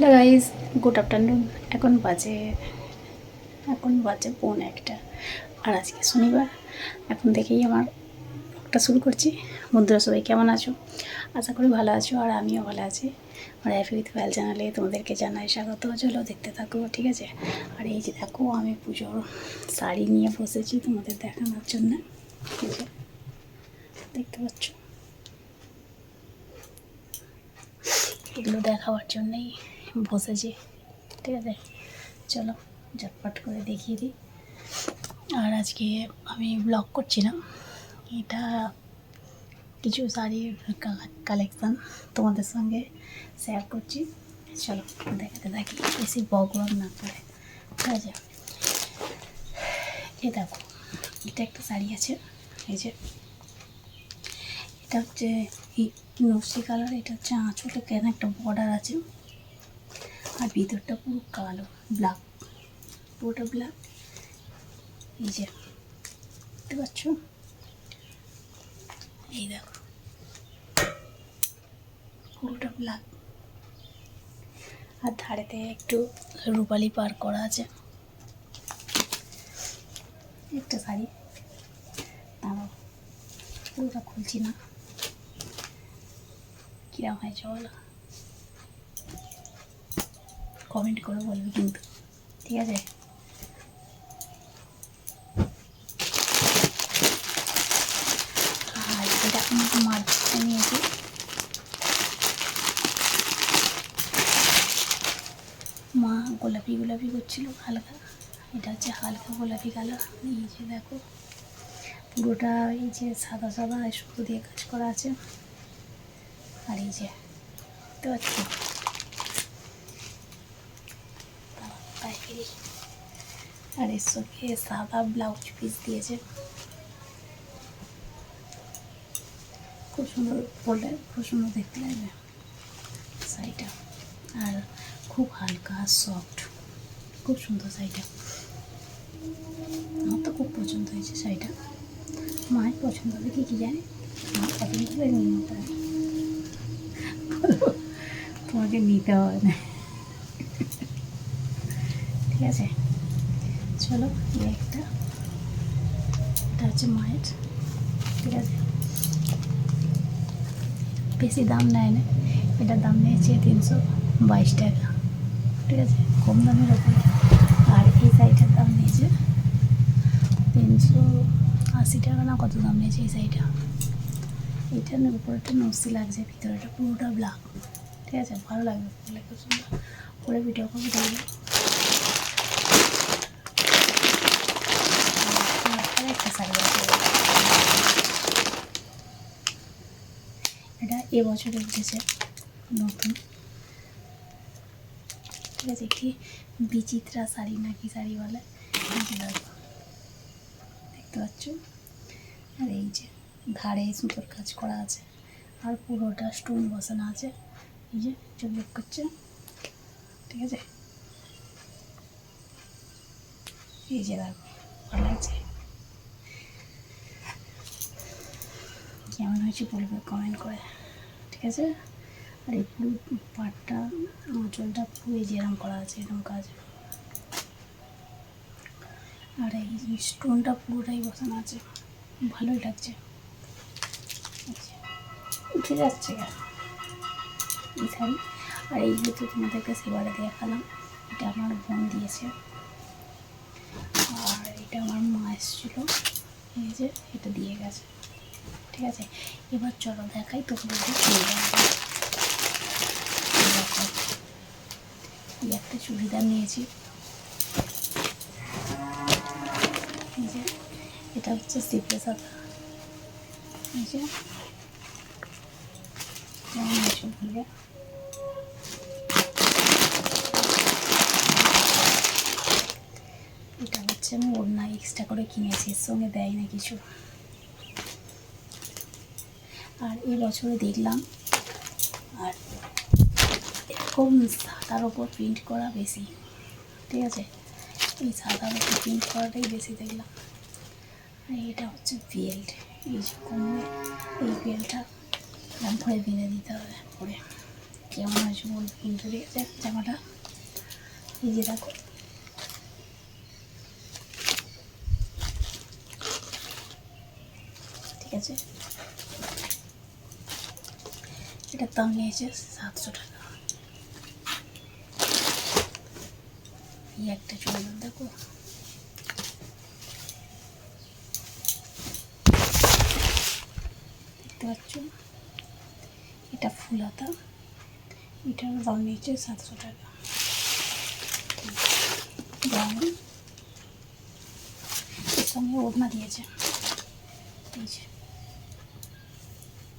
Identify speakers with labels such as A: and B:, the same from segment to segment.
A: Hello guys good afternoon এখন বাজে এখন বাজে পৌন একটা। আর আজকে শনিবার, এখন থেকেই আমার ব্লগটা শুরু করছি। বন্ধুরা সবাই কেমন আছো? আশা করি ভালো আছো, আর আমিও ভালো আছি। আর হ্যাপি উইথ ফাইল চ্যানেলে তোমাদেরকে জানাই স্বাগত। চলো দেখতে থাকো, ঠিক আছে? আর এই যে দেখো, আমি পুজোর শাড়ি নিয়ে বসেছি তোমাদের দেখানোর জন্য। দেখতে পাচ্ছ? এগুলো দেখাবার জন্যই বসেছি। ঠিক আছে? চলো, ঝটপট করে দেখিয়ে দিই। আর আজকে আমি ব্লগ করছিলাম এটা কিছু শাড়ির কালেকশান তোমাদের সঙ্গে শেয়ার করছি। চলো, দেখাতে থাকি। বেশি বগর না করে। ঠিক আছে? এ দেখো, এটা একটা শাড়ি আছে। এই যে, এটা হচ্ছে নকশি কালার এটা হচ্ছে আঁচলে কেন একটা বর্ডার আছে। আর ভিতরটা পুরো কালো ব্ল্যাক পুরোটা ব্ল্যাক এই যে, দেখতে পাচ্ছ? এই দেখো, পুরোটা ব্ল্যাক আর ধারেতে একটু রূপালি পার করা আছে। একটা শাড়ি। দাঁড়াও, পুরোটা খুলছি না। কিরম হয়েছে বলো? কমেন্ট করে বলবে কিন্তু। ঠিক আছে? আর এটা আমি মার্চটা নিয়েছি। মা গোলাপি গোলাপি করছিল, হালকা। এটা হচ্ছে হালকা গোলাপি কালার। এই যে দেখো, পুরোটা এই যে সাদা সাদা সুতো দিয়ে কাজ করা আছে। আর এই যে, দেখতে পাচ্ছি? আর এর সঙ্গে সাদা ব্লাউজ পিস দিয়েছে। খুব সুন্দর পরলে খুব সুন্দর দেখতে লাগবে শাড়িটা। আর খুব হালকা সফট খুব সুন্দর শাড়িটা। আমার তো খুব পছন্দ হয়েছে শাড়িটা। মায়ের পছন্দ হবে কি কী জানে? আমার নিতে হবে। তোমাকে নিতে হবে। না ঠিক আছে। চলো, এই একটা। এটা হচ্ছে মায়ের। ঠিক আছে। বেশি দাম নেয় না। এটার দাম নিয়েছে তিনশো বাইশ টাকা। ঠিক আছে? কম দামের ওপরে। আর এই শাড়িটার দাম নিয়েছে তিনশো আশি টাকা না কত দাম নিয়েছে এই শাড়িটা? এইটার উপরেটা নসি লাগছে ভিতরেটা পুরোটা ব্ল্যাক ঠিক আছে? ভালো লাগবে। খুব সুন্দর। পরে ভিডিও করব দেখবে আর একটা শাড়ি আছে এটা এবছরে উঠেছে নতুন। ঠিক আছে কি বিচিত্রা শাড়ি নাকি শাড়ি বলে। দেখতে পাচ্ছ? আর এই যে ধারে সুতোর কাজ করা আছে, আর পুরোটা স্টোন বসানো আছে। এই যে চকচক করছে। ঠিক আছে? এই যে দেখো, ভালো লাগছে? কেমন হয়েছে বলবে কমেন্ট করে, ঠিক আছে? আর এই পুরো পাটটা আঁচলটা পুরো এই যে এরকম করা আছে এরকম কাজ। আর এই স্টোনটা পুরোটাই বসানো আছে। ভালোই লাগছে। উঠে যাচ্ছে এই শাড়ি আর এই তো তোমাদেরকে সেবারে দেখালাম, এটা আমার বোন দিয়েছে। আর এটা আমার মা এসেছিল। এই যে, এটা দিয়ে গেছে। ঠিক আছে? এবার চলো দেখাই তোমাদেরকে চুড়িদার একটা চুড়িদার নিয়েছি। এটা হচ্ছে সিপে সাদা এটা হচ্ছে আমি ওড়না এক্সট্রা করে কিনেছি, এর সঙ্গে দেয় না কিছু। আর এই বছরে দেখলাম, আর এরকম সাদার ওপর প্রিন্ট করা বেশি, ঠিক আছে? এই সাদার ওপর প্রিন্ট করাটাই বেশি দেখলাম। আর এটা হচ্ছে বেল্ট এই যে কোমরে এই বেল্টটা এরকম করে বেঁধে দিতে হবে, পরে কেমন আছে বলব কিন্তু, ঠিক জামাটা, এই যে দেখো। ঠিক আছে? এটার দাম নিয়েছে সাতশো টাকা। এই একটা চুড়িদার দেখো। দেখতে পাচ্ছ? এটা ফুল হাতা এটার দাম নিয়েছে সাতশো টাকা। এর সঙ্গে ওড়না দিয়েছে।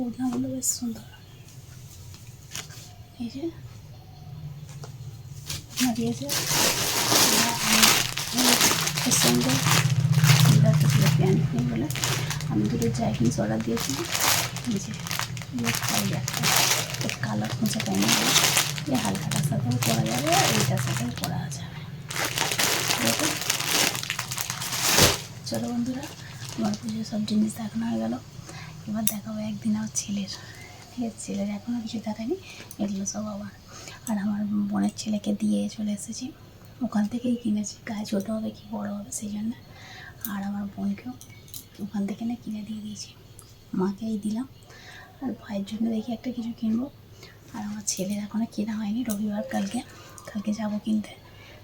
A: ওড়নাগুলো বেশ সুন্দর। প্যান্ট বলে আমি দুটো জ্যাকিংস অর্ডার দিয়েছিলাম এই যে একটা কালার খুঁজে বলে এই হালকাটার সাথেও পরা যাবে এইটার সাথেও পরা যাবে। চলো বন্ধুরা আমার পুজোর সব জিনিস দেখানো হয়ে গেল। এবার দেখাবো একদিন আমার ছেলের। আছে ছেলের এখনও কিছু দেখায়নি এগুলো সব আবার আর আমার বোনের ছেলেকে দিয়ে চলে এসেছি। ওখান থেকেই কিনেছি। গায়ে ছোটো হবে কি বড় হবে সেই জন্য। আর আমার বোনকেও ওখান থেকে না কিনে দিয়ে দিয়েছি। মাকেই দিলাম। আর ভাইয়ের জন্য দেখি একটা কিছু কিনবো। আর আমার ছেলের এখনও কেনা হয়নি, রবিবার কালকে। কালকে যাব কিনতে।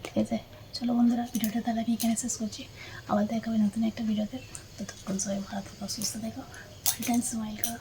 A: ঠিক আছে? চলো বন্ধুরা, ভিডিওটা তাহলে আমি এখানে শেষ করছি। আবার দেখা হবে নতুন একটা ভিডিওতে। ততক্ষণ সবাই ভালো থাকো, সুস্থ থেকো। অল টাইম স্মাইল করো।